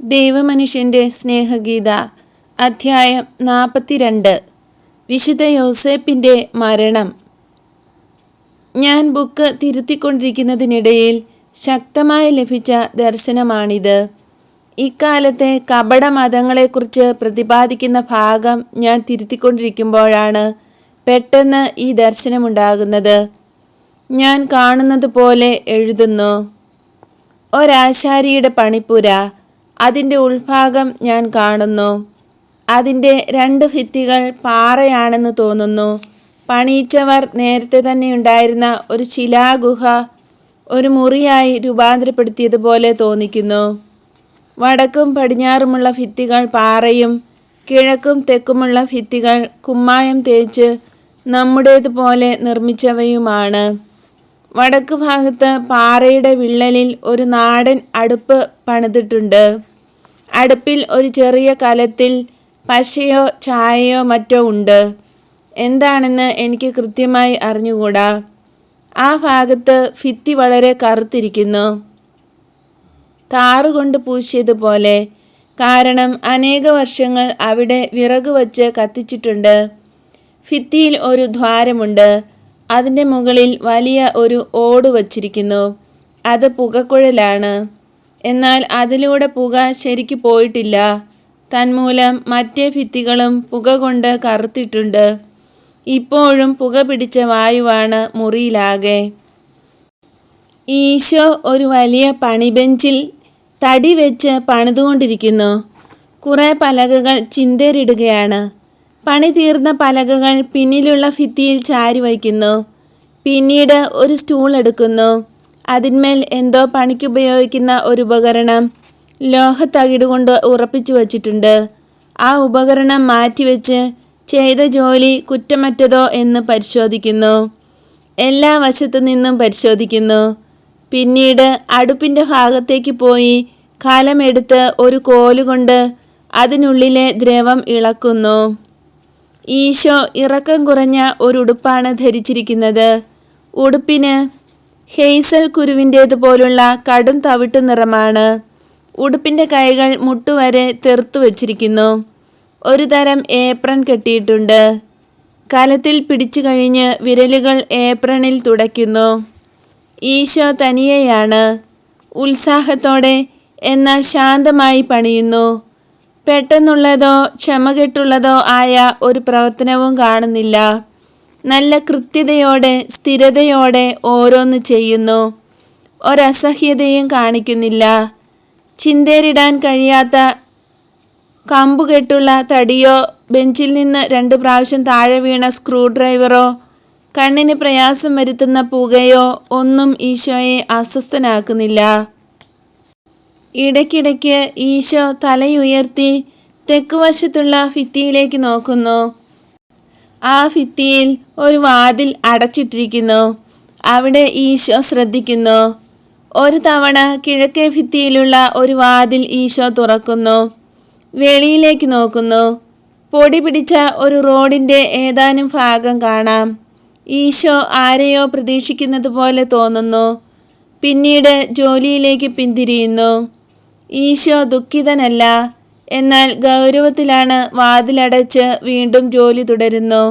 ദൈവമനുഷ്യന്റെ സ്നേഹഗീത അധ്യായം നാൽപ്പത്തിരണ്ട് വിശുദ്ധ യോസേപ്പിന്റെ മരണം. ഞാൻ ബുക്ക് തിരുത്തിക്കൊണ്ടിരിക്കുന്നതിനിടയിൽ ശക്തമായി ലഭിച്ച ദർശനമാണിത്. ഇക്കാലത്തെ കപട മതങ്ങളെക്കുറിച്ച് പ്രതിപാദിക്കുന്ന ഭാഗം ഞാൻ തിരുത്തിക്കൊണ്ടിരിക്കുമ്പോഴാണ് പെട്ടെന്ന് ഈ ദർശനമുണ്ടാകുന്നത്. ഞാൻ കാണുന്നത് പോലെ എഴുതുന്നു. ഒരാശാരിയുടെ പണിപ്പുര അതിന്റെ ഉൾഭാഗം ഞാൻ കാണുന്നു. അതിന്റെ രണ്ട് ഭിത്തികൾ പാറയാണെന്ന് തോന്നുന്നു. പണിയിച്ചവർ നേരത്തെ തന്നെ ഉണ്ടായിരുന്ന ഒരു ശിലാഗുഹ ഒരു മുറിയായി രൂപാന്തരപ്പെടുത്തിയതുപോലെ തോന്നിക്കുന്നു. വടക്കും പടിഞ്ഞാറുമുള്ള ഭിത്തികൾ പാറയും കിഴക്കും തെക്കുമുള്ള ഭിത്തികൾ കുമ്മായം തേച്ച് നമ്മുടേതുപോലെ നിർമ്മിച്ചവയുമാണ്. വടക്ക് ഭാഗത്ത് പാറയുടെ വിള്ളലിൽ ഒരു നാടൻ അടുപ്പ് പണിതിട്ടുണ്ട്. അടുപ്പിൽ ഒരു ചെറിയ കലത്തിൽ പശയോ ചായയോ മറ്റോ ഉണ്ട്. എന്താണെന്ന് എനിക്ക് കൃത്യമായി അറിഞ്ഞുകൂടാ? ആ ഭാഗത്ത് ഭിത്തി വളരെ കറുത്തിരിക്കുന്നു. താറുകൊണ്ട് പൂശിയതുപോലെ. കാരണം അനേക വർഷങ്ങൾ അവിടെ വിറക് വച്ച് കത്തിച്ചിട്ടുണ്ട്. ഭിത്തിയിൽ ഒരു ദ്വാരമുണ്ട്. അതിന്റെ മുകളിൽ വലിയ ഒരു ഓട് വച്ചിരിക്കുന്നു. അത് പുകക്കുഴലാണ്. എന്നാൽ അതിലൂടെ പുക ശരിക്ക് പോയിട്ടില്ല. തന്മൂലം മറ്റേ ഭിത്തികളും പുക കൊണ്ട് കറുത്തിട്ടുണ്ട്. ഇപ്പോഴും പുക പിടിച്ച വായുവാണ് മുറിയിലാകെ. ഈശോ ഒരു വലിയ പണിബെഞ്ചിൽ തടി വെച്ച് പണിതുകൊണ്ടിരിക്കുന്നു. കുറേ പലകകൾ ചിന്തേരിടുകയാണ് പണി തീർന്ന പലകകൾ പിന്നിലുള്ള ഭിത്തിയിൽ ചാരി വയ്ക്കുന്നു പിന്നീട് ഒരു സ്റ്റൂൾ എടുക്കുന്നു. അതിന്മേൽ എന്തോ പണിക്കുപയോഗിക്കുന്ന ഒരു ഉപകരണം ലോഹത്തകിട് കൊണ്ട് ഉറപ്പിച്ചു വച്ചിട്ടുണ്ട്. ആ ഉപകരണം മാറ്റിവെച്ച് ചെയ്ത ജോലി കുറ്റമറ്റതോ എന്ന് പരിശോധിക്കുന്നു. എല്ലാ വശത്തു നിന്നും പരിശോധിക്കുന്നു. പിന്നീട് അടുപ്പിന്റെ ഭാഗത്തേക്ക് പോയി കലമെടുത്ത് ഒരു കോലുകൊണ്ട് അതിനുള്ളിലെ ദ്രവം ഇളക്കുന്നു. ഈശോ ഇറക്കം കുറഞ്ഞ ഒരു ഉടുപ്പാണ് ധരിച്ചിരിക്കുന്നത്. ഉടുപ്പിന് ഹെയ്സൽ കുരുവിന്റേതുപോലുള്ള കടും തവിട്ട് നിറമാണ്. ഉടുപ്പിന്റെ കൈകൾ മുട്ടുവരെ തെറുത്തു വച്ചിരിക്കുന്നു. ഒരു തരം ഏപ്രൺ കെട്ടിയിട്ടുണ്ട്. കലത്തിൽ പിടിച്ചു കഴിഞ്ഞ് വിരലുകൾ ഏപ്രണിൽ തുടയ്ക്കുന്നു. ഈശോ തനിയെയാണ്. ഉത്സാഹത്തോടെ എന്നാൽ ശാന്തമായി പണിയുന്നു. പെട്ടെന്നുള്ളതോ ക്ഷമകെട്ടുള്ളതോ ആയ ഒരു പ്രവർത്തനവും കാണുന്നില്ല. നല്ല കൃത്യതയോടെ സ്ഥിരതയോടെ ഓരോന്ന് ചെയ്യുന്നു. ഒരസഹ്യതയും കാണിക്കുന്നില്ല. ചിന്തേരിടാൻ കഴിയാത്ത കമ്പുകെട്ടുള്ള തടിയോ ബെഞ്ചിൽ നിന്ന് രണ്ട് പ്രാവശ്യം താഴെ വീണ സ്ക്രൂ ഡ്രൈവറോ കണ്ണിന് പ്രയാസം വരുത്തുന്ന പുകയോ ഒന്നും ഈശോയെ അസ്വസ്ഥനാക്കുന്നില്ല. ഇടയ്ക്കിടയ്ക്ക് ഈശോ തലയുയർത്തി തെക്കുവശത്തുള്ള ഭിത്തിയിലേക്ക് നോക്കുന്നു. ആ ഭിത്തിയിൽ ഒരു വാതിൽ അടച്ചിട്ടിരിക്കുന്നു. അവിടെ ഈശോ ശ്രദ്ധിക്കുന്നു. ഒരു തവണ കിഴക്കേ ഭിത്തിയിലുള്ള ഒരു വാതിൽ ഈശോ തുറക്കുന്നു. വെളിയിലേക്ക് നോക്കുന്നു. പൊടി പിടിച്ച ഒരു റോഡിന്റെ ഏതാനും ഭാഗം കാണാം. ഈശോ ആരെയോ പ്രതീക്ഷിക്കുന്നത് പോലെ തോന്നുന്നു. പിന്നീട് ജോലിയിലേക്ക് പിന്തിരിയുന്നു. ഈശോ ദുഃഖിതനല്ല. എന്നാൽ ഗൗരവത്തിലാണ് വാതിലടച്ച് വീണ്ടും ജോലി തുടരുന്നു.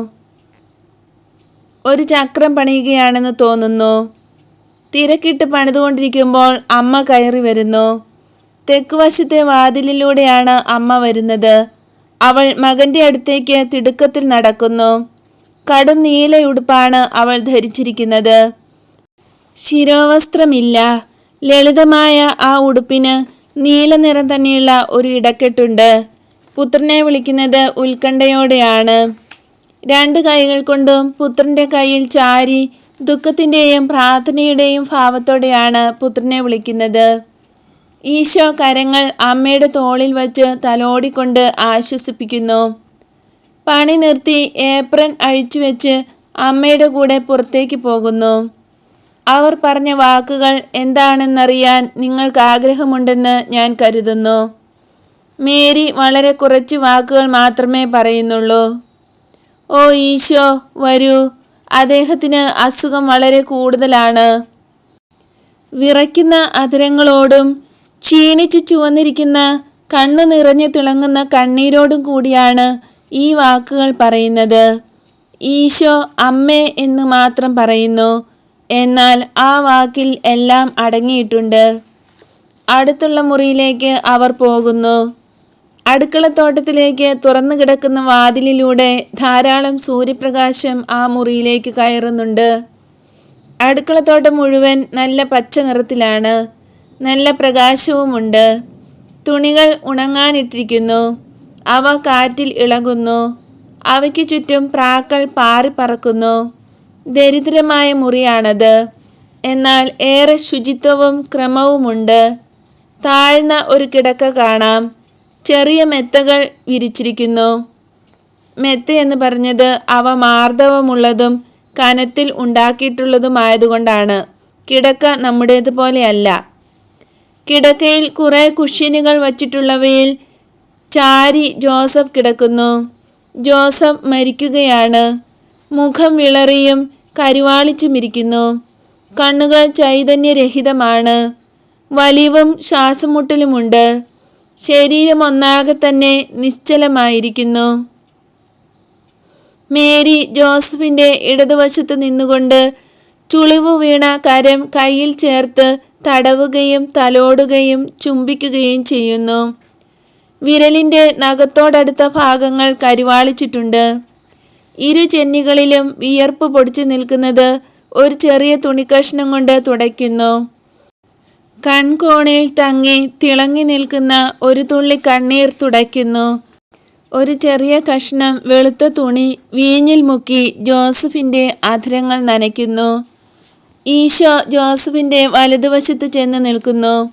ഒരു ചക്രം പണിയുകയാണെന്ന് തോന്നുന്നു. തിരക്കിട്ട് പണിതുകൊണ്ടിരിക്കുമ്പോൾ അമ്മ കയറി വരുന്നു. തെക്കുവശത്തെ വാതിലിലൂടെയാണ് അമ്മ വരുന്നത്. അവൾ മകന്റെ അടുത്തേക്ക് തിടുക്കത്തിൽ നടക്കുന്നു. കടും നീലയുടുപ്പാണ് അവൾ ധരിച്ചിരിക്കുന്നത്. ശിരോവസ്ത്രമില്ല. ലളിതമായ ആ ഉടുപ്പിന് നീല നിറം തന്നെയുള്ള ഒരു ഇടക്കെട്ടുണ്ട്. പുത്രനെ വിളിക്കുന്നത് ഉത്കണ്ഠയോടെയാണ്. രണ്ട് കൈകൾ കൊണ്ടും പുത്രന്റെ കയ്യിൽ ചാരി ദുഃഖത്തിന്റെയും പ്രാർത്ഥനയുടെയും ഭാവത്തോടെയാണ് പുത്രനെ വിളിക്കുന്നത്. ഈശോ കരങ്ങൾ അമ്മയുടെ തോളിൽ വച്ച് തലോടിക്കൊണ്ട് ആശ്വസിപ്പിക്കുന്നു. പണി നിർത്തി ഏപ്രൻ അഴിച്ചുവെച്ച് അമ്മയുടെ കൂടെ പുറത്തേക്ക് പോകുന്നു. അവർ പറഞ്ഞ വാക്കുകൾ എന്താണെന്നറിയാൻ നിങ്ങൾക്ക് ആഗ്രഹമുണ്ടെന്ന് ഞാൻ കരുതുന്നു. മേരി വളരെ കുറച്ച് വാക്കുകൾ മാത്രമേ പറയുന്നുള്ളൂ. ഓ ഈശോ വരൂ. അദ്ദേഹത്തിന് അസുഖം വളരെ കൂടുതലാണ്. വിറയ്ക്കുന്ന അതിരങ്ങളോടും ക്ഷീണിച്ചു ചുവന്നിരിക്കുന്ന കണ്ണു നിറഞ്ഞു തിളങ്ങുന്ന കണ്ണീരോടും കൂടിയാണ് ഈ വാക്കുകൾ പറയുന്നത്. ഈശോ അമ്മേ എന്ന് മാത്രം പറയുന്നു. എന്നാൽ ആ വാക്കിൽ എല്ലാം അടങ്ങിയിട്ടുണ്ട്. അടുത്തുള്ള മുറിയിലേക്ക് അവർ പോകുന്നു. അടുക്കളത്തോട്ടത്തിലേക്ക് തുറന്നു കിടക്കുന്ന വാതിലിലൂടെ ധാരാളം സൂര്യപ്രകാശം ആ മുറിയിലേക്ക് കയറുന്നുണ്ട്. അടുക്കളത്തോട്ടം മുഴുവൻ നല്ല പച്ച നിറത്തിലാണ്. നല്ല പ്രകാശവുമുണ്ട്. തുണികൾ ഉണങ്ങാനിട്ടിരിക്കുന്നു. അവ കാറ്റിൽ ഇളകുന്നു. അവയ്ക്ക് ചുറ്റും പ്രാക്കൾ പാറിപ്പറക്കുന്നു ദരിദ്രമായ മുറിയാണത്. എന്നാൽ ഏറെ ശുചിത്വവും ക്രമവുമുണ്ട്. താഴ്ന്ന ഒരു കിടക്ക കാണാം. ചെറിയ മെത്തകൾ വിരിച്ചിരിക്കുന്നു. മെത്ത എന്ന് പറഞ്ഞത് അവ മാർദ്ദവമുള്ളതും കനത്തിൽ ഉണ്ടാക്കിയിട്ടുള്ളതുമായതുകൊണ്ടാണ്. കിടക്ക നമ്മുടേതുപോലെയല്ല. കിടക്കയിൽ കുറേ കുഷ്യനുകൾ വച്ചിട്ടുള്ളവയിൽ ചാരി ജോസഫ് കിടക്കുന്നു. ജോസഫ് മരിക്കുകയാണ്. മുഖം വിളറിയും കരുവാളിച്ചുമിരിക്കുന്നു. കണ്ണുകൾ ചൈതന്യരഹിതമാണ്. വലിവും ശ്വാസമുട്ടലുമുണ്ട്. ശരീരം ഒന്നാകെ തന്നെ നിശ്ചലമായിരിക്കുന്നു. മേരി ജോസഫിന്റെ ഇടതുവശത്ത് നിന്നുകൊണ്ട് ചുളിവു വീണ കരം കയ്യിൽ ചേർത്ത് തടവുകയും തലോടുകയും ചുംബിക്കുകയും ചെയ്യുന്നു. വിരലിന്റെ നഖത്തോടടുത്ത ഭാഗങ്ങൾ കരിവാളിച്ചിട്ടുണ്ട്. ഇരു ചെന്നികളിലും വിയർപ്പ് പൊടിച്ചു നിൽക്കുന്നത് ഒരു ചെറിയ തുണിക്കഷ്ണം കൊണ്ട് തുടയ്ക്കുന്നു. കൺകോണിൽ തങ്ങി തിളങ്ങി നിൽക്കുന്ന ഒരു തുള്ളി കണ്ണീർ തുടയ്ക്കുന്നു. ഒരു ചെറിയ കഷ്ണം വെളുത്ത തുണി വീഞ്ഞിൽ മുക്കി ജോസഫിന്റെ അധരങ്ങൾ നനയ്ക്കുന്നു. ഈശോ ജോസഫിന്റെ വലതുവശത്ത് ചെന്ന് നിൽക്കുന്നു.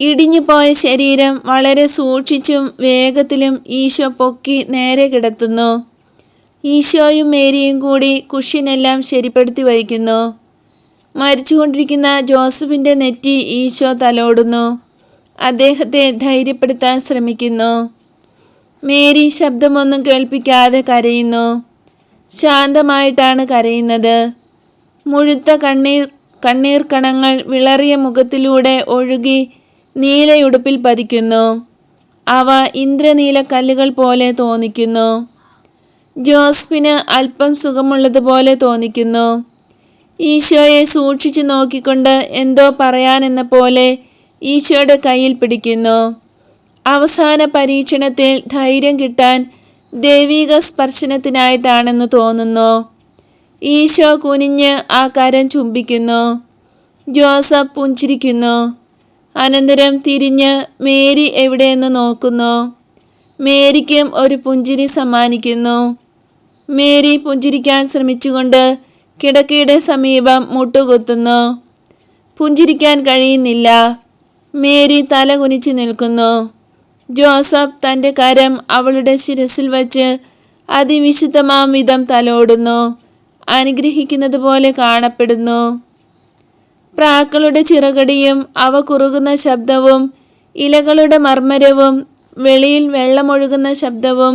ഇടിഞ്ഞുപോയ ശരീരം വളരെ സൂക്ഷിച്ചും വേഗത്തിലും ഈശോ പൊക്കി നേരെ കിടത്തുന്നു. ഈശോയും മേരിയും കൂടി കുഷ്യനെല്ലാം ശരിപ്പെടുത്തി വയ്ക്കുന്നു മരിച്ചുകൊണ്ടിരിക്കുന്ന ജോസഫിന്റെ നെറ്റി ഈശോ തലോടുന്നു. അദ്ദേഹത്തെ ധൈര്യപ്പെടുത്താൻ ശ്രമിക്കുന്നു. മേരി ശബ്ദമൊന്നും കേൾപ്പിക്കാതെ കരയുന്നു. ശാന്തമായിട്ടാണ് കരയുന്നത്. മുഴുത്ത കണ്ണീർ കണ്ണീർ കണങ്ങൾ വിളറിയ മുഖത്തിലൂടെ ഒഴുകി നീലയുടുപ്പിൽ പതിക്കുന്നു. അവ ഇന്ദ്രനീല കല്ലുകൾ പോലെ തോന്നിക്കുന്നു. ജോസ്ഫിന് അല്പം സുഖമുള്ളതുപോലെ തോന്നിക്കുന്നു. ഈശോയെ സൂക്ഷിച്ചു നോക്കിക്കൊണ്ട് എന്തോ പറയാനെന്ന പോലെ ഈശോയുടെ കയ്യിൽ പിടിക്കുന്നു. അവസാന പരീക്ഷണത്തിൽ ധൈര്യം കിട്ടാൻ ദൈവിക സ്പർശനത്തിനായിട്ടാണെന്ന് തോന്നുന്നു. ഈശോ കുനിഞ്ഞ് ആ കരം ചുംബിക്കുന്നു. ജോസഫ് പുഞ്ചിരിക്കുന്നു. അനന്തരം തിരിഞ്ഞ് മേരി എവിടെയെന്ന് നോക്കുന്നു. മേരിക്കും ഒരു പുഞ്ചിരി സമ്മാനിക്കുന്നു. മേരി പുഞ്ചിരിക്കാൻ ശ്രമിച്ചുകൊണ്ട് കിടക്കയുടെ സമീപം മുട്ടുകുത്തുന്നു. പുഞ്ചിരിക്കാൻ കഴിയുന്നില്ല. മേരി തല കുനിച്ച് നിൽക്കുന്നു. ജോസഫ് തന്റെ കരം അവളുടെ ശിരസിൽ വച്ച് അതിവിശുദ്ധമാം വിധം തലോടുന്നു. അനുഗ്രഹിക്കുന്നത് പോലെ കാണപ്പെടുന്നു. പ്രാക്കളുടെ ചിറകടിയും അവ കുറുകുന്ന ശബ്ദവും ഇലകളുടെ മർമ്മരവും വെളിയിൽ വെള്ളമൊഴുകുന്ന ശബ്ദവും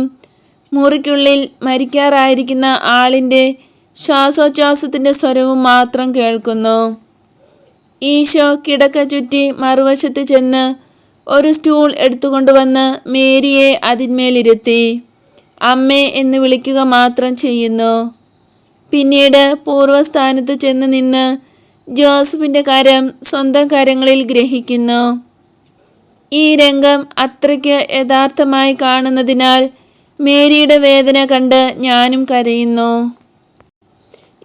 മുറിക്കുള്ളിൽ മരിക്കാറായിരിക്കുന്ന ആളിന്റെ ശ്വാസോച്ഛ്വാസത്തിന്റെ സ്വരവും മാത്രം കേൾക്കുന്നു. ഈശോ കിടക്ക ചുറ്റി മറുവശത്ത് ചെന്ന് ഒരു സ്റ്റൂൾ എടുത്തുകൊണ്ടുവന്ന് മേരിയെ അതിന്മേലിരുത്തി. അമ്മേ എന്ന് വിളിക്കുക മാത്രം ചെയ്യുന്നു. പിന്നീട് പൂർവസ്ഥാനത്ത് ചെന്ന് നിന്ന് ജോസഫിന്റെ കരം സ്വന്തം കരങ്ങളിൽ ഗ്രഹിക്കുന്നു. ഈ രംഗം അത്രയ്ക്ക് യഥാർത്ഥമായി കാണുന്നതിനാൽ മേരിയുടെ വേദന കണ്ട് ഞാനും കരയുന്നു.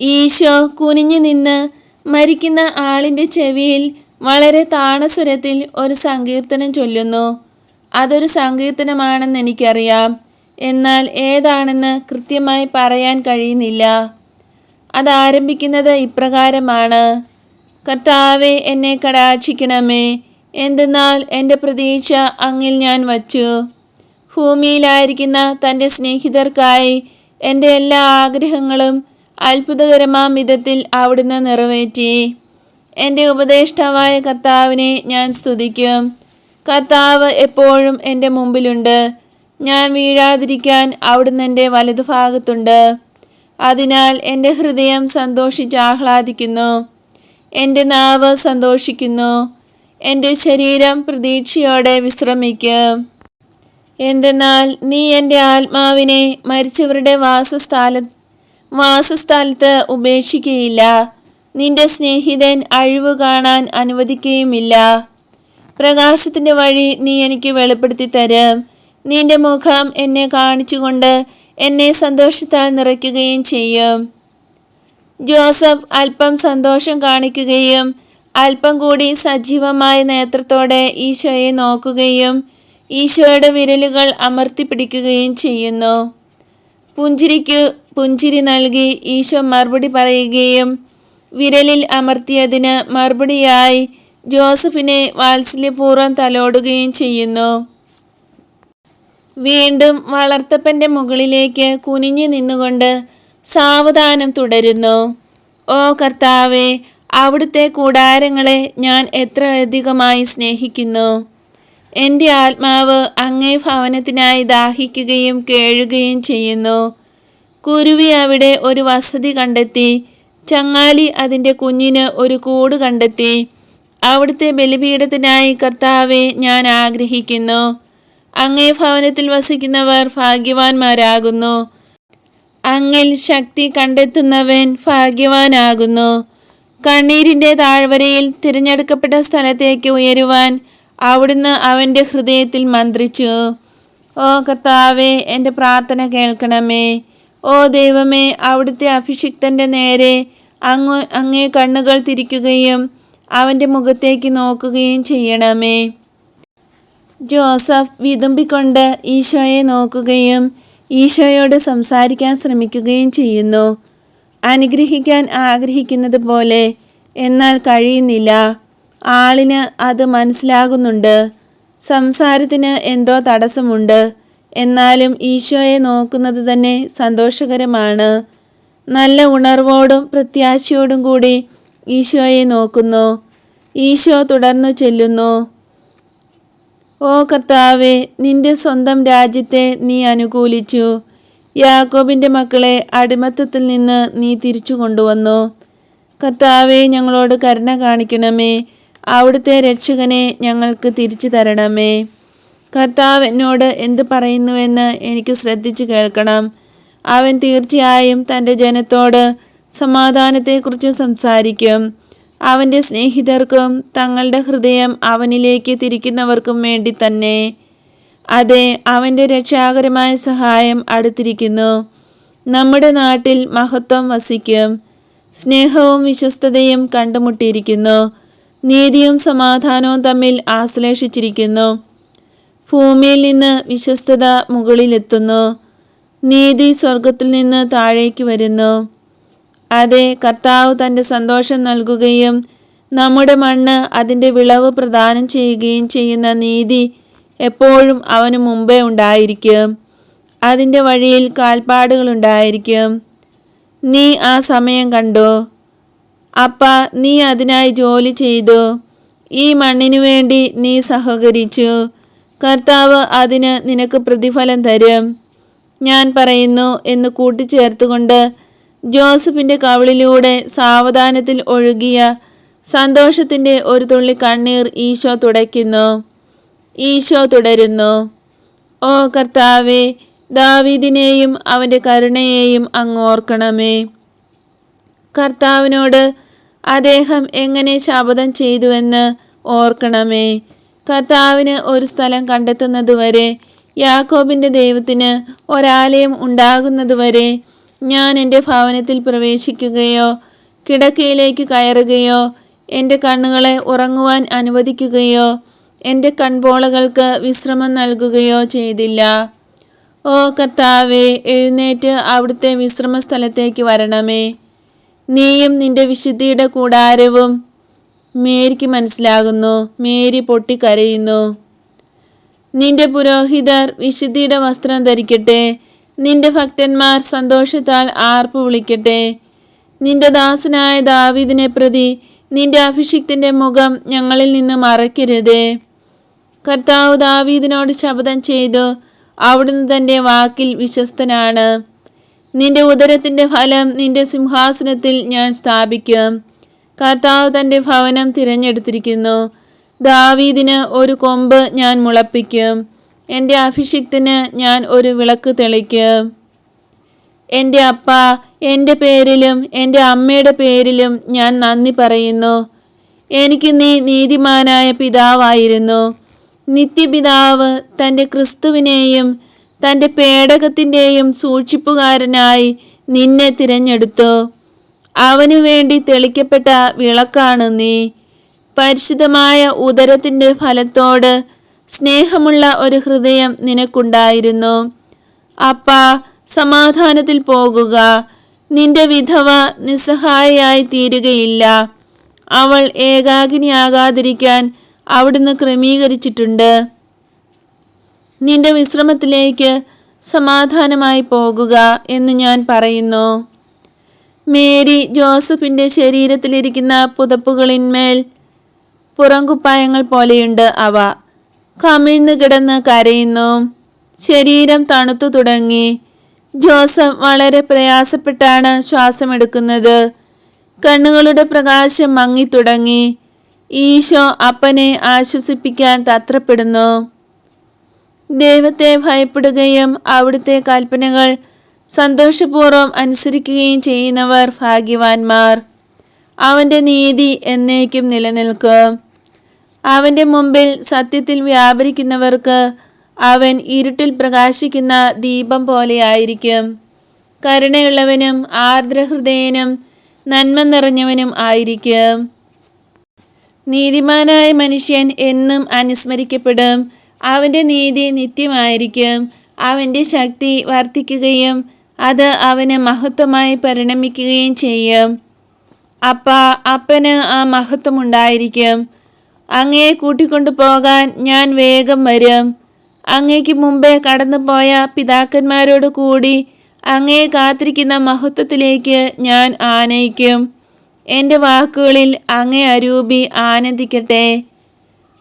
ഈശോ കുനിഞ്ഞു നിന്ന് മരിക്കുന്ന ആളിന്റെ ചെവിയിൽ വളരെ താണസ്വരത്തിൽ ഒരു സങ്കീർത്തനം ചൊല്ലുന്നു. അതൊരു സങ്കീർത്തനമാണെന്ന് എനിക്കറിയാം. എന്നാൽ ഏതാണെന്ന് കൃത്യമായി പറയാൻ കഴിയുന്നില്ല. അത് ആരംഭിക്കുന്നത് ഇപ്രകാരമാണ്. കർത്താവെ എന്നെ കടാക്ഷിക്കണമേ. എന്തെന്നാൽ എന്റെ പ്രതീക്ഷ അങ്ങിൽ ഞാൻ വച്ചു. ഭൂമിയിലായിരിക്കുന്ന തന്റെ സ്നേഹിതർക്കായി എന്റെ എല്ലാ ആഗ്രഹങ്ങളും അത്ഭുതകരമാം വിധത്തിൽ അവിടുന്ന് നിറവേറ്റി. എന്റെ ഉപദേഷ്ടാവായ കർത്താവിനെ ഞാൻ സ്തുതിക്കും. കർത്താവ് എപ്പോഴും എന്റെ മുമ്പിലുണ്ട്. ഞാൻ വീഴാതിരിക്കാൻ അവിടുന്ന് എന്റെ വലതുഭാഗത്തുണ്ട്. അതിനാൽ എന്റെ ഹൃദയം സന്തോഷിച്ച് ആഹ്ലാദിക്കുന്നു. എന്റെ നാവ് സന്തോഷിക്കുന്നു. എന്റെ ശരീരം പ്രതീക്ഷയോടെ വിശ്രമിക്കും. എന്തെന്നാൽ നീ എന്റെ ആത്മാവിനെ മരിച്ചവരുടെ വാസസ്ഥാല വാസസ്ഥലത്ത് ഉപേക്ഷിക്കുകയില്ല നിന്റെ സ്നേഹിതൻ അഴിവ് കാണാൻ അനുവദിക്കുകയുമില്ല പ്രകാശത്തിന്റെ വഴി നീ എനിക്ക് വെളിപ്പെടുത്തി തരും. നിന്റെ മുഖം എന്നെ കാണിച്ചുകൊണ്ട് എന്നെ സന്തോഷത്താൽ നിറയ്ക്കുകയും ചെയ്യും. ജോസഫ് അല്പം സന്തോഷം കാണിക്കുകയും അല്പം കൂടി സജീവമായ നേത്രത്തോടെ ഈശോയെ നോക്കുകയും ഈശോയുടെ വിരലുകൾ അമർത്തിപ്പിടിക്കുകയും ചെയ്യുന്നു. പുഞ്ചിരിക്കു പുഞ്ചിരി നൽകി ഈശോ മറുപടി പറയുകയും വിരലിൽ അമർത്തിയതിന് മറുപടിയായി ജോസഫിനെ വാത്സല്യപൂർവം തലോടുകയും ചെയ്യുന്നു. വീണ്ടും വളർത്തപ്പന്റെ മുകളിലേക്ക് കുനിഞ്ഞു നിന്നുകൊണ്ട് സാവധാനം തുടരുന്നു. ഓ കർത്താവെ അവിടുത്തെ കൂടാരങ്ങളെ ഞാൻ എത്ര അധികമായി സ്നേഹിക്കുന്നു. എന്റെ ആത്മാവ് അങ്ങേ ഭവനത്തിനായി ദാഹിക്കുകയും കേഴുകയും ചെയ്യുന്നു. കുരുവി അവിടെ ഒരു വസതി കണ്ടെത്തി. ചങ്ങാലി അതിന്റെ കുഞ്ഞിന് ഒരു കൂട് കണ്ടെത്തി. അവിടുത്തെ ബലിപീഠത്തിനായി കർത്താവെ ഞാൻ ആഗ്രഹിക്കുന്നു. അങ്ങേ ഭവനത്തിൽ വസിക്കുന്നവർ ഭാഗ്യവാന്മാരാകുന്നു. അങ്ങിൽ ശക്തി കണ്ടെത്തുന്നവൻ ഭാഗ്യവാനാകുന്നു. കണ്ണീരിന്റെ താഴ്വരയിൽ തിരഞ്ഞെടുക്കപ്പെട്ട സ്ഥലത്തേക്ക് ഉയരുവാൻ അവിടുന്ന് അവന്റെ ഹൃദയത്തിൽ മന്ത്രിച്ചു ഓ കർത്താവെ എന്റെ പ്രാർത്ഥന കേൾക്കണമേ. ഓ ദൈവമേ അവിടുത്തെ അഭിഷിക്തന്റെ നേരെ അങ്ങ് അങ്ങേ കണ്ണുകൾ തിരിക്കുകയും അവന്റെ മുഖത്തേക്ക് നോക്കുകയും ചെയ്യണമേ. ജോസഫ് വിതുമ്പിക്കൊണ്ട് ഈശോയെ നോക്കുകയും ഈശോയോട് സംസാരിക്കാൻ ശ്രമിക്കുകയും ചെയ്യുന്നു. അനുഗ്രഹിക്കാൻ ആഗ്രഹിക്കുന്നത് പോലെ എന്നാൽ കഴിയുന്നില്ല. ആളിന് അത് മനസ്സിലാകുന്നുണ്ട്. സംസാരത്തിന് എന്തോ തടസ്സമുണ്ട്. എന്നാലും ഈശോയെ നോക്കുന്നത് തന്നെ സന്തോഷകരമാണ്. നല്ല ഉണർവോടും പ്രത്യാശയോടും കൂടി ഈശോയെ നോക്കുന്നു. ഈശോ തുടർന്നു ചെല്ലുന്നു. ഓ കർത്താവെ നിന്റെ സ്വന്തം രാജ്യത്തെ നീ അനുകൂലിച്ചു. യാക്കോബിന്റെ മക്കളെ അടിമത്തത്തിൽ നിന്ന് നീ തിരിച്ചു കൊണ്ടുവന്നു കർത്താവെ ഞങ്ങളോട് കരുണ കാണിക്കണമേ. അവിടുത്തെ രക്ഷകനെ ഞങ്ങൾക്ക് തിരിച്ചു തരണമേ. കർത്താവ് എന്നോട് എന്ത് പറയുന്നുവെന്ന് എനിക്ക് ശ്രദ്ധിച്ചു കേൾക്കണം. അവൻ തീർച്ചയായും തന്റെ ജനത്തോട് സമാധാനത്തെക്കുറിച്ച് സംസാരിക്കും. അവന്റെ സ്നേഹിതർക്കും തങ്ങളുടെ ഹൃദയം അവനിലേക്ക് തിരിക്കുന്നവർക്കും വേണ്ടി തന്നെ. അതെ അവന്റെ രക്ഷാകരമായ സഹായം അടുത്തിരിക്കുന്നു. നമ്മുടെ നാട്ടിൽ മഹത്വം വസിക്കും. സ്നേഹവും വിശ്വസ്തതയും കണ്ടുമുട്ടിയിരിക്കുന്നു. നീതിയും സമാധാനവും തമ്മിൽ ആശ്ലേഷിച്ചിരിക്കുന്നു. ഭൂമിയിൽ നിന്ന് വിശ്വസ്തത മുകളിലെത്തുന്നു. നീതി സ്വർഗത്തിൽ നിന്ന് താഴേക്ക് വരുന്നു. അതെ കർത്താവ് തന്റെ സന്തോഷം നൽകുകയും നമ്മുടെ മണ്ണ് അതിന്റെ വിളവ് പ്രദാനം ചെയ്യുകയും ചെയ്യുന്ന നീതി എപ്പോഴും അവന് മുമ്പേ ഉണ്ടായിരിക്കും. അതിന്റെ വഴിയിൽ കാൽപ്പാടുകളുണ്ടായിരിക്കും നീ ആ സമയം കണ്ടോ? അപ്പ നീ അതിനായി ജോലി ചെയ്തു. ഈ മണ്ണിനു വേണ്ടി നീ സഹകരിച്ചു. കർത്താവ് അതിന് നിനക്ക് പ്രതിഫലം തരും. ഞാൻ പറയുന്നു എന്ന് കൂട്ടിച്ചേർത്തുകൊണ്ട് ജോസഫിന്റെ കവിളിലൂടെ സാവധാനത്തിൽ ഒഴുകിയ സന്തോഷത്തിന്റെ ഒരു തുള്ളി കണ്ണീർ ഈശോ തുടയ്ക്കുന്നു. ഈശോ തുടരുന്നു. ഓ കർത്താവെ ദാവീദിനെയും അവന്റെ കരുണയെയും അങ്ങോർക്കണമേ കർത്താവിനോട് അദ്ദേഹം എങ്ങനെ ശപഥം ചെയ്തുവെന്ന് ഓർക്കണമേ. കർത്താവിന് ഒരു സ്ഥലം കണ്ടെത്തുന്നതുവരെ യാക്കോബിന്റെ ദൈവത്തിന് ഒരാലയം ഉണ്ടാകുന്നതുവരെ ഞാൻ എന്റെ ഭവനത്തിൽ പ്രവേശിക്കുകയോ കിടക്കയിലേക്ക് കയറുകയോ എന്റെ കണ്ണുകളെ ഉറങ്ങുവാൻ അനുവദിക്കുകയോ എന്റെ കൺപോളകൾക്ക് വിശ്രമം നൽകുകയോ ചെയ്തില്ല. ഓ കർത്താവെ എഴുന്നേറ്റ് അവിടുത്തെ വിശ്രമ സ്ഥലത്തേക്ക് വരണമേ. നീയും നിന്റെ വിശുദ്ധിയുടെ കൂടാരവും മേരിക്ക് മനസ്സിലാകുന്നു. മേരി പൊട്ടിക്കരയുന്നു. നിന്റെ പുരോഹിതർ വിശുദ്ധിയുടെ വസ്ത്രം ധരിക്കട്ടെ. നിന്റെ ഭക്തന്മാർ സന്തോഷത്താൽ ആർപ്പ് വിളിക്കട്ടെ. നിന്റെ ദാസനായ ദാവിദിനെ പ്രതി നിന്റെ അഭിഷിക്തന്റെ മുഖം ഞങ്ങളിൽ നിന്ന് മറയ്ക്കരുതേ. കർത്താവ് ദാവീദിനോട് ശപഥം ചെയ്തു അവിടുന്ന് തന്റെ വാക്കിൽ വിശ്വസ്തനാണ്. നിന്റെ ഉദരത്തിന്റെ ഫലം നിന്റെ സിംഹാസനത്തിൽ ഞാൻ സ്ഥാപിക്കും. കർത്താവ് തന്റെ ഭവനം തിരഞ്ഞെടുത്തിരിക്കുന്നു. ദാവീദിന് ഒരു കൊമ്പ് ഞാൻ മുളപ്പിക്കും. എന്റെ അഭിഷിക്തന് ഞാൻ ഒരു വിളക്ക് തെളിക്കും. എന്റെ അപ്പ എന്റെ പേരിലും എന്റെ അമ്മയുടെ പേരിലും ഞാൻ നന്ദി പറയുന്നു. എനിക്ക് നീ നീതിമാനായ പിതാവായിരുന്നു. നിത്യപിതാവ് തന്റെ ക്രിസ്തുവിനെയും തന്റെ പേടകത്തിന്റെയും സൂക്ഷിപ്പുകാരനായി നിന്നെ തിരഞ്ഞെടുത്തു. അവനു വേണ്ടി തെളിക്കപ്പെട്ട വിളക്കാണ് നീ. പരിശുദ്ധമായ ഉദരത്തിന്റെ ഫലത്തോട് സ്നേഹമുള്ള ഒരു ഹൃദയം നിനക്കുണ്ടായിരുന്നു. അപ്പ സമാധാനത്തിൽ പോകുക. നിന്റെ വിധവ നിസ്സഹായയായി തീരുകയില്ല. അവൾ ഏകാഗിനിയാകാതിരിക്കാൻ അവിടുന്ന് ക്രമീകരിച്ചിട്ടുണ്ട്. നിന്റെ വിശ്രമത്തിലേക്ക് സമാധാനമായി പോകുക എന്ന് ഞാൻ പറയുന്നു. മേരി ജോസഫിന്റെ ശരീരത്തിലിരിക്കുന്ന പുതപ്പുകളിന്മേൽ പുറംകുപ്പായങ്ങൾ പോലെയുണ്ട് അവ. കമിഴ്ന്നു കിടന്ന് കരയുന്നു. ശരീരം തണുത്തു തുടങ്ങി. ജോസഫ് വളരെ പ്രയാസപ്പെട്ടാണ് ശ്വാസമെടുക്കുന്നത്. കണ്ണുകളുടെ പ്രകാശം മങ്ങിത്തുടങ്ങി. ഈശോ അപ്പനെ ആശ്വസിപ്പിക്കാൻ തത്രപ്പെടുന്നു. ദൈവത്തെ ഭയപ്പെടുകയും അവിടുത്തെ കൽപ്പനകൾ സന്തോഷപൂർവം അനുസരിക്കുകയും ചെയ്യുന്നവർ ഭാഗ്യവാന്മാർ. അവന്റെ നീതി എന്നേക്കും നിലനിൽക്കും. അവന്റെ മുമ്പിൽ സത്യത്തിൽ വ്യാപരിക്കുന്നവർക്ക് അവൻ ഇരുട്ടിൽ പ്രകാശിക്കുന്ന ദീപം പോലെയായിരിക്കും കരുണയുള്ളവനും ആർദ്രഹൃദയനും നന്മ നിറഞ്ഞവനും ആയിരിക്കും. നീതിമാനായ മനുഷ്യൻ എന്നും അനുസ്മരിക്കപ്പെടും. അവന്റെ നീതി നിത്യമായിരിക്കും. അവന്റെ ശക്തി വർദ്ധിക്കുകയും അത് അവന് മഹത്വമായി പരിണമിക്കുകയും ചെയ്യും. അപ്പ അപ്പന് ആ മഹത്വം ഉണ്ടായിരിക്കും. അങ്ങയെ കൂട്ടിക്കൊണ്ടു പോകാൻ ഞാൻ വേഗം വരും. അങ്ങയ്ക്ക് മുമ്പേ കടന്നുപോയ പിതാക്കന്മാരോട് കൂടി അങ്ങയെ കാത്തിരിക്കുന്ന മഹത്വത്തിലേക്ക് ഞാൻ ആനയിക്കും. എന്റെ വാക്കുകളിൽ അങ്ങേ അരൂപി ആനന്ദിക്കട്ടെ.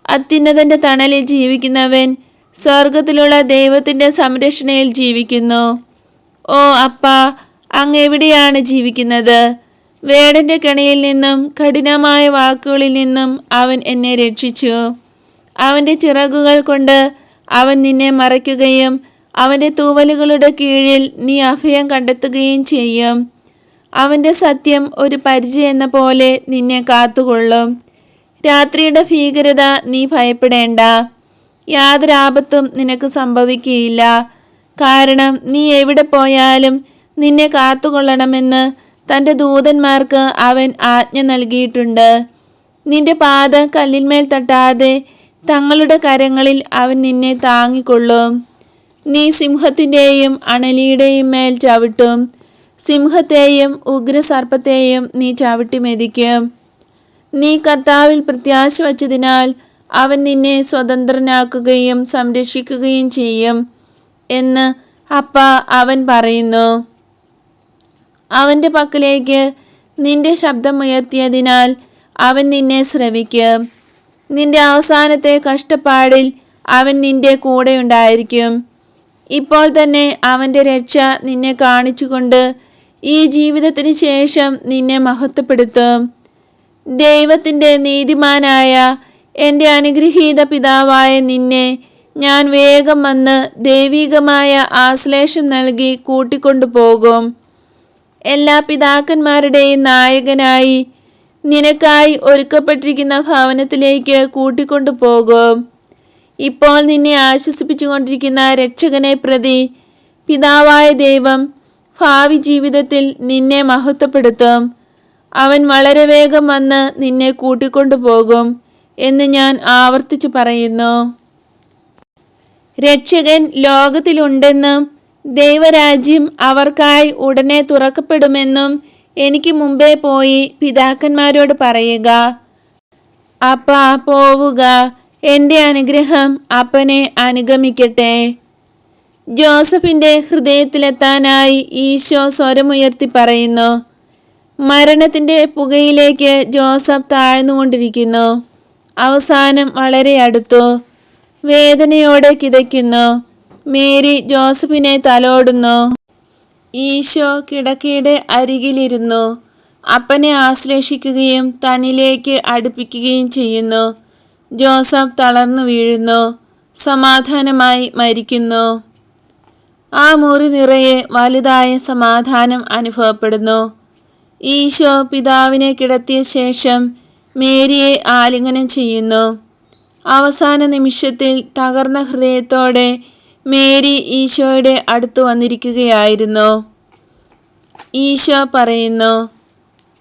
അത്യുന്നതന്റെ തണലിൽ ജീവിക്കുന്നവൻ സ്വർഗത്തിലുള്ള ദൈവത്തിന്റെ സംരക്ഷണയിൽ ജീവിക്കുന്നു. ഓ അപ്പ അങ്ങ് എവിടെയാണ് ജീവിക്കുന്നത്? വേടന്റെ കണിയിൽ നിന്നും കഠിനമായ വാക്കുകളിൽ നിന്നും അവൻ എന്നെ രക്ഷിച്ചു. അവന്റെ ചിറകുകൾ കൊണ്ട് അവൻ നിന്നെ മറയ്ക്കുകയും അവന്റെ തൂവലുകളുടെ കീഴിൽ നീ അഭയം കണ്ടെത്തുകയും ചെയ്യും. അവന്റെ സത്യം ഒരു പരിചയം എന്ന പോലെ നിന്നെ കാത്തുകൊള്ളും. രാത്രിയുടെ ഭീകരത നീ ഭയപ്പെടേണ്ട. യാതൊരു ആപത്തും നിനക്ക് സംഭവിക്കുകയില്ല. കാരണം നീ എവിടെ പോയാലും നിന്നെ കാത്തുകൊള്ളണമെന്ന് തന്റെ ദൂതന്മാർക്ക് അവൻ ആജ്ഞ നൽകിയിട്ടുണ്ട്. നിന്റെ പാത കല്ലിന്മേൽ തട്ടാതെ തങ്ങളുടെ കരങ്ങളിൽ അവൻ നിന്നെ താങ്ങിക്കൊള്ളും. നീ സിംഹത്തിന്റെയും അണലിയുടെയും മേൽ ചവിട്ടും. സിംഹത്തെയും ഉഗ്രസർപ്പത്തെയും നീ ചവിട്ടി മെതിക്കും. നീ കർത്താവിൽ പ്രത്യാശ വച്ചതിനാൽ അവൻ നിന്നെ സ്വതന്ത്രനാക്കുകയും സംരക്ഷിക്കുകയും ചെയ്യും എന്ന് അപ്പ അവൻ പറയുന്നു. അവന്റെ പക്കലേക്ക് നിന്റെ ശബ്ദമുയർത്തിയതിനാൽ അവൻ നിന്നെ ശ്രവിക്കും നിന്റെ അവസാനത്തെ കഷ്ടപ്പാടിൽ അവൻ നിന്റെ കൂടെ ഉണ്ടായിരിക്കും. ഇപ്പോൾ തന്നെ അവന്റെ രക്ഷ നിന്നെ കാണിച്ചുകൊണ്ട് ഈ ജീവിതത്തിന് ശേഷം നിന്നെ മഹത്വപ്പെടുത്തും. ദൈവത്തിന്റെ നീതിമാനായ എന്റെ അനുഗ്രഹീത പിതാവായ നിന്നെ ഞാൻ വേഗം വന്ന് ദൈവികമായ ആശ്ലേഷം നൽകി കൂട്ടിക്കൊണ്ടു പോകും. എല്ലാ പിതാക്കന്മാരുടെയും നായകനായി നിനക്കായി ഒരുക്കപ്പെട്ടിരിക്കുന്ന ഭവനത്തിലേക്ക് കൂട്ടിക്കൊണ്ടു പോകും. ഇപ്പോൾ നിന്നെ ആശ്വസിപ്പിച്ചുകൊണ്ടിരിക്കുന്ന രക്ഷകനെ പ്രതി പിതാവായ ദൈവം ഭാവി ജീവിതത്തിൽ നിന്നെ മഹത്വപ്പെടുത്തും. അവൻ വളരെ വേഗം വന്ന് നിന്നെ കൂട്ടിക്കൊണ്ടു പോകും എന്ന് ഞാൻ ആവർത്തിച്ചു പറയുന്നു. രക്ഷകൻ ലോകത്തിലുണ്ടെന്നും ദൈവരാജ്യം അവർക്കായി ഉടനെ തുറക്കപ്പെടുമെന്നും എനിക്ക് മുമ്പേ പോയി പിതാക്കന്മാരോട് പറയുക. അപ്പ പോവുക. എന്റെ അനുഗ്രഹം അപ്പനെ അനുഗമിക്കട്ടെ. ജോസഫിന്റെ ഹൃദയത്തിലെത്താനായി ഈശോ സ്വരമുയർത്തി പറയുന്നു. മരണത്തിന്റെ പുകയിലേക്ക് ജോസഫ് താഴ്ന്നുകൊണ്ടിരിക്കുന്നു. അവസാനം വളരെ അടുത്തു. വേദനയോടെ കിതയ്ക്കുന്നു. മേരി ജോസഫിനെ തലോടുന്നു. ഈശോ കിടക്കയുടെ അരികിലിരുന്നു. അപ്പനെ ആശ്ലേഷിക്കുകയും തന്നിലേക്ക് അടുപ്പിക്കുകയും ചെയ്യുന്നു. ജോസഫ് തളർന്നു വീഴുന്നു. സമാധാനമായി മരിക്കുന്നു. ആ മുറി നിറയെ വലുതായ സമാധാനം അനുഭവപ്പെടുന്നു. ഈശോ പിതാവിനെ കിടത്തിയ ശേഷം മേരിയെ ആലിംഗനം ചെയ്യുന്നു. അവസാന നിമിഷത്തിൽ തകർന്ന ഹൃദയത്തോടെ മേരി ഈശോയുടെ അടുത്ത് വന്നിരിക്കുകയായിരുന്നു. ഈശോ പറയുന്നു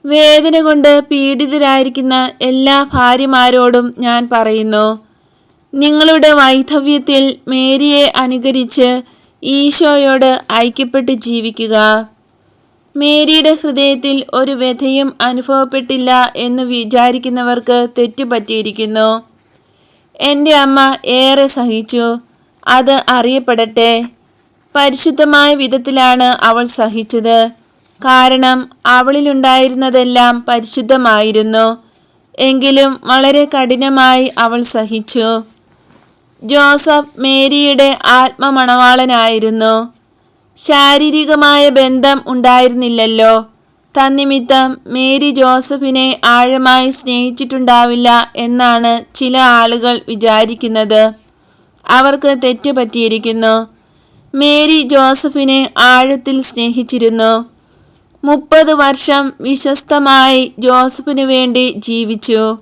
വേദന കൊണ്ട് പീഡിതരായിരിക്കുന്ന എല്ലാ ഭാര്യമാരോടും ഞാൻ പറയുന്നു നിങ്ങളുടെ വൈധവ്യത്തിൽ മേരിയെ അനുകരിച്ച് ഈശോയോട് ഐക്യപ്പെട്ട് ജീവിക്കുക. മേരിയുടെ ഹൃദയത്തിൽ ഒരു വ്യഥയും അനുഭവപ്പെട്ടില്ല എന്ന് വിചാരിക്കുന്നവർക്ക് തെറ്റുപറ്റിയിരിക്കുന്നു. എന്റെ അമ്മ ഏറെ സഹിച്ചു. അത് അറിയപ്പെടട്ടെ. പരിശുദ്ധമായ വിധത്തിലാണ് അവൾ സഹിച്ചത്. കാരണം അവളിലുണ്ടായിരുന്നതെല്ലാം പരിശുദ്ധമായിരുന്നു. എങ്കിലും വളരെ കഠിനമായി അവൾ സഹിച്ചു. ജോസഫ് മേരിയുടെ ആത്മമണവാളനായിരുന്നു. ശാരീരികമായ ബന്ധം ഉണ്ടായിരുന്നില്ലല്ലോ. തന്നിമിത്തം മേരി ജോസഫിനെ ആഴമായി സ്നേഹിച്ചിട്ടുണ്ടാവില്ല എന്നാണ് ചില ആളുകൾ വിചാരിക്കുന്നത്. അവർക്ക് തെറ്റുപറ്റിയിരിക്കുന്നു മേരി ജോസഫിനെ ആഴത്തിൽ സ്നേഹിച്ചിരുന്നു. മുപ്പത് വർഷം വിശ്വസ്തമായി ജോസഫിനു വേണ്ടി ജീവിച്ചു.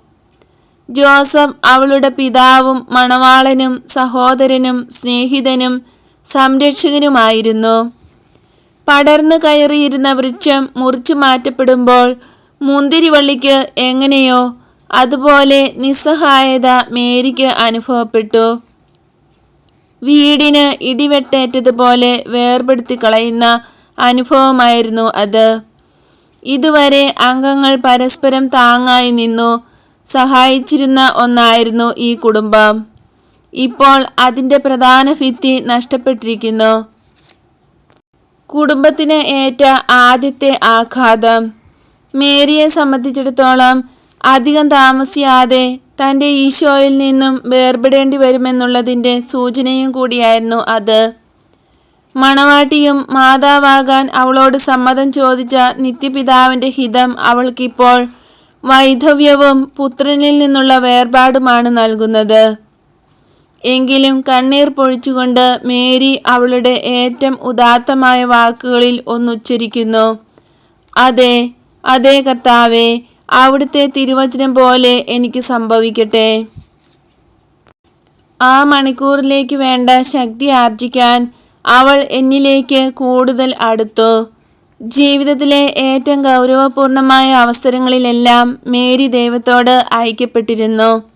ജോസഫ് അവളുടെ പിതാവും മണവാളനും സഹോദരനും സ്നേഹിതനും സംരക്ഷകനുമായിരുന്നു. പടർന്നു കയറിയിരുന്ന വൃക്ഷം മുറിച്ചു മാറ്റപ്പെടുമ്പോൾ മുന്തിരിവള്ളിക്ക് എങ്ങനെയോ അതുപോലെ നിസ്സഹായത മേരിക്ക് അനുഭവപ്പെട്ടു. വീടിന് ഇടിവെട്ടേറ്റതുപോലെ വേർപെടുത്തി കളയുന്ന അനുഭവമായിരുന്നു അത്. ഇതുവരെ അംഗങ്ങൾ പരസ്പരം താങ്ങായി നിന്നു. സഹായിച്ചിരുന്ന ഒന്നായിരുന്നു ഈ കുടുംബം. ഇപ്പോൾ അതിന്റെ പ്രധാന ഭിത്തി നഷ്ടപ്പെട്ടിരിക്കുന്നു. കുടുംബത്തിന് ഏറ്റ ആദ്യത്തെ ആഘാതം. മേരിയെ സംബന്ധിച്ചിടത്തോളം അധികം താമസിയാതെ തന്റെ ഈശോയിൽ നിന്നും വേർപെടേണ്ടി വരുമെന്നുള്ളതിന്റെ സൂചനയും കൂടിയായിരുന്നു അത്. മണവാട്ടിയും മാതാവാകാൻ അവളോട് സമ്മതം ചോദിച്ച നിത്യപിതാവിന്റെ ഹിതം അവൾക്കിപ്പോൾ വൈധവ്യവും പുത്രനിൽ നിന്നുള്ള വേർപാടുമാണ് നൽകുന്നത്. എങ്കിലും കണ്ണീർ പൊഴിച്ചുകൊണ്ട് മേരി അവളുടെ ഏറ്റവും ഉദാത്തമായ വാക്കുകളിൽ ഒന്നുച്ചരിക്കുന്നു. അതെ അതെ കർത്താവെ അവിടുത്തെ തിരുവചനം പോലെ എനിക്ക് സംഭവിക്കട്ടെ. ആ മണിക്കൂറിലേക്ക് വേണ്ട ശക്തി ആർജിക്കാൻ അവൾ എന്നിലേക്ക് കൂടുതൽ അടുത്തു. ജീവിതത്തിലെ ഏറ്റവും ഗൗരവപൂർണമായ അവസരങ്ങളിലെല്ലാം മേരി ദൈവത്തോട് ഐക്യപ്പെട്ടിരുന്നു.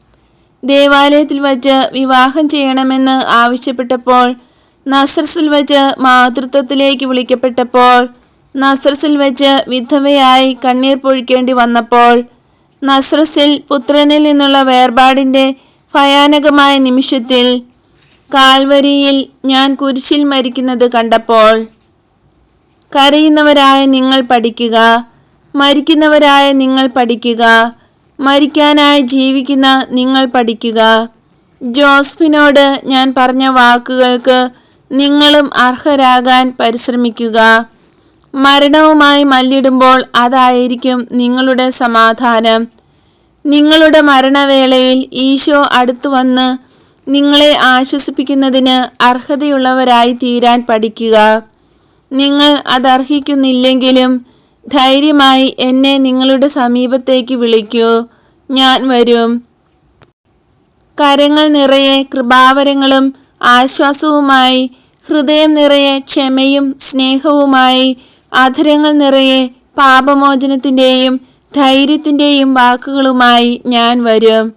ദേവാലയത്തിൽ വച്ച് വിവാഹം ചെയ്യണമെന്ന് ആവശ്യപ്പെട്ടപ്പോൾ നസ്രസിൽ വച്ച് മാതൃത്വത്തിലേക്ക് വിളിക്കപ്പെട്ടപ്പോൾ നസ്രസിൽ വച്ച് വിധവയായി കണ്ണീർ പൊഴിക്കേണ്ടി വന്നപ്പോൾ നസ്രസിൽ പുത്രനിൽ നിന്നുള്ള വേർപാടിന്റെ ഭയാനകമായ നിമിഷത്തിൽ കാൽവരിയിൽ ഞാൻ കുരിശിൽ മരിക്കുന്നത് കണ്ടപ്പോൾ കരയുന്നവരായ നിങ്ങൾ പഠിക്കുക മരിക്കുന്നവരായ നിങ്ങൾ പഠിക്കുക മരിക്കാനായി ജീവിക്കുന്ന നിങ്ങൾ പഠിക്കുക. ജോസ്ഫിനോട് ഞാൻ പറഞ്ഞ വാക്കുകൾക്ക് നിങ്ങളും അർഹരാകാൻ പരിശ്രമിക്കുക. മരണവുമായി മല്ലിടുമ്പോൾ അതായിരിക്കും നിങ്ങളുടെ സമാധാനം. നിങ്ങളുടെ മരണവേളയിൽ ഈശോ അടുത്തു വന്ന് നിങ്ങളെ ആശ്വസിപ്പിക്കുന്നതിന് അർഹതയുള്ളവരായി തീരാൻ പഠിക്കുക. നിങ്ങൾ അതർഹിക്കുന്നില്ലെങ്കിലും ധൈര്യമായി എന്നെ നിങ്ങളുടെ സമീപത്തേക്ക് വിളിക്കൂ. ഞാൻ വരും. കരങ്ങൾ നിറയെ കൃപാവരങ്ങളും ആശ്വാസവുമായി ഹൃദയം നിറയെ ക്ഷമയും സ്നേഹവുമായി അധരങ്ങൾ നിറയെ പാപമോചനത്തിന്റെയും ധൈര്യത്തിന്റെയും വാക്കുകളുമായി ഞാൻ വരും.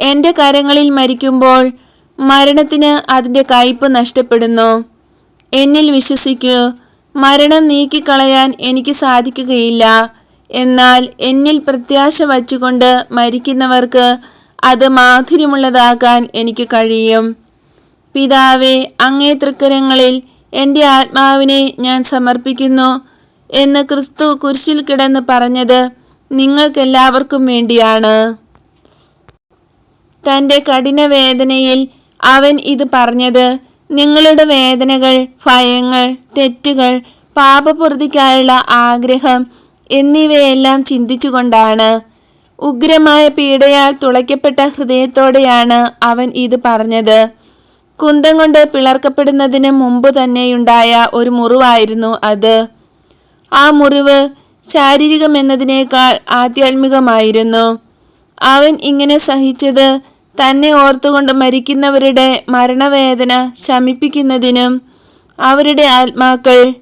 എന്റെ കരങ്ങളിൽ മരിക്കുമ്പോൾ മരണത്തിന് അതിന്റെ കയ്പ് നഷ്ടപ്പെടുന്നു. എന്നിൽ വിശ്വസിക്കൂ മരണം നീക്കിക്കളയാൻ എനിക്ക് സാധിക്കുകയില്ല. എന്നാൽ എന്നിൽ പ്രത്യാശ വച്ചുകൊണ്ട് മരിക്കുന്നവർക്ക് അത് മാധുര്യമുള്ളതാക്കാൻ എനിക്ക് കഴിയും. പിതാവെ അങ്ങേ തൃക്കരങ്ങളിൽ എന്റെ ആത്മാവിനെ ഞാൻ സമർപ്പിക്കുന്നു എന്ന് ക്രിസ്തു കുരിശിൽ കിടന്ന് പറഞ്ഞത് നിങ്ങൾക്കെല്ലാവർക്കും വേണ്ടിയാണ്. തന്റെ കഠിന വേദനയിൽ അവൻ ഇത് പറഞ്ഞത് നിങ്ങളുടെ വേദനകൾ ഭയങ്ങൾ തെറ്റുകൾ പാപപൂർത്തിക്കായുള്ള ആഗ്രഹം എന്നിവയെല്ലാം ചിന്തിച്ചുകൊണ്ടാണ്. ഉഗ്രമായ പീഡയാൽ തുളയ്ക്കപ്പെട്ട ഹൃദയത്തോടെയാണ് അവൻ ഇത് പറഞ്ഞത്. കുന്തം കൊണ്ട് പിളർക്കപ്പെടുന്നതിന് മുമ്പ് തന്നെയുണ്ടായ ഒരു മുറിവായിരുന്നു അത്. ആ മുറിവ് ശാരീരികമെന്നതിനേക്കാൾ ആധ്യാത്മികമായിരുന്നു. അവൻ ഇങ്ങനെ സഹിച്ചത് തന്നെ ഓർത്തുകൊണ്ട് മരിക്കുന്നവരുടെ മരണവേദന ശമിപ്പിക്കുന്നതിനും അവരുടെ ആത്മാക്കൾ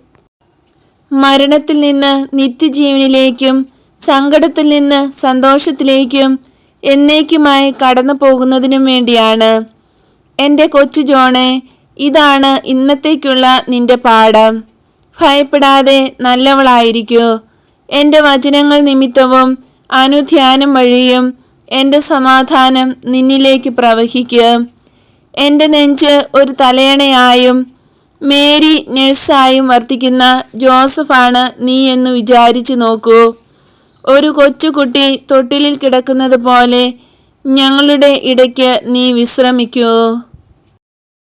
മരണത്തിൽ നിന്ന് നിത്യജീവനിലേക്കും സങ്കടത്തിൽ നിന്ന് സന്തോഷത്തിലേക്കും എന്നേക്കുമായി കടന്നു പോകുന്നതിനും വേണ്ടിയാണ്. എന്റെ കൊച്ചു ജോണെ ഇതാണ് ഇന്നത്തേക്കുള്ള നിന്റെ പാഠം. ഭയപ്പെടാതെ നല്ലവളായിരിക്കൂ. എന്റെ വചനങ്ങൾ നിമിത്തവും അനുധ്യാനം വഴിയും എന്റെ സമാധാനം നിന്നിലേക്ക് പ്രവഹിക്കുക എന്റെ നെഞ്ച് ഒരു തലയണയായും മേരി നഴ്സായും വർത്തിക്കുന്ന ജോസഫാണ് നീ എന്ന് വിചാരിച്ചു നോക്കൂ. ഒരു കൊച്ചുകുട്ടി തൊട്ടിലിൽ കിടക്കുന്നത് പോലെ ഞങ്ങളുടെ ഇടയ്ക്ക് നീ വിശ്രമിക്കൂ.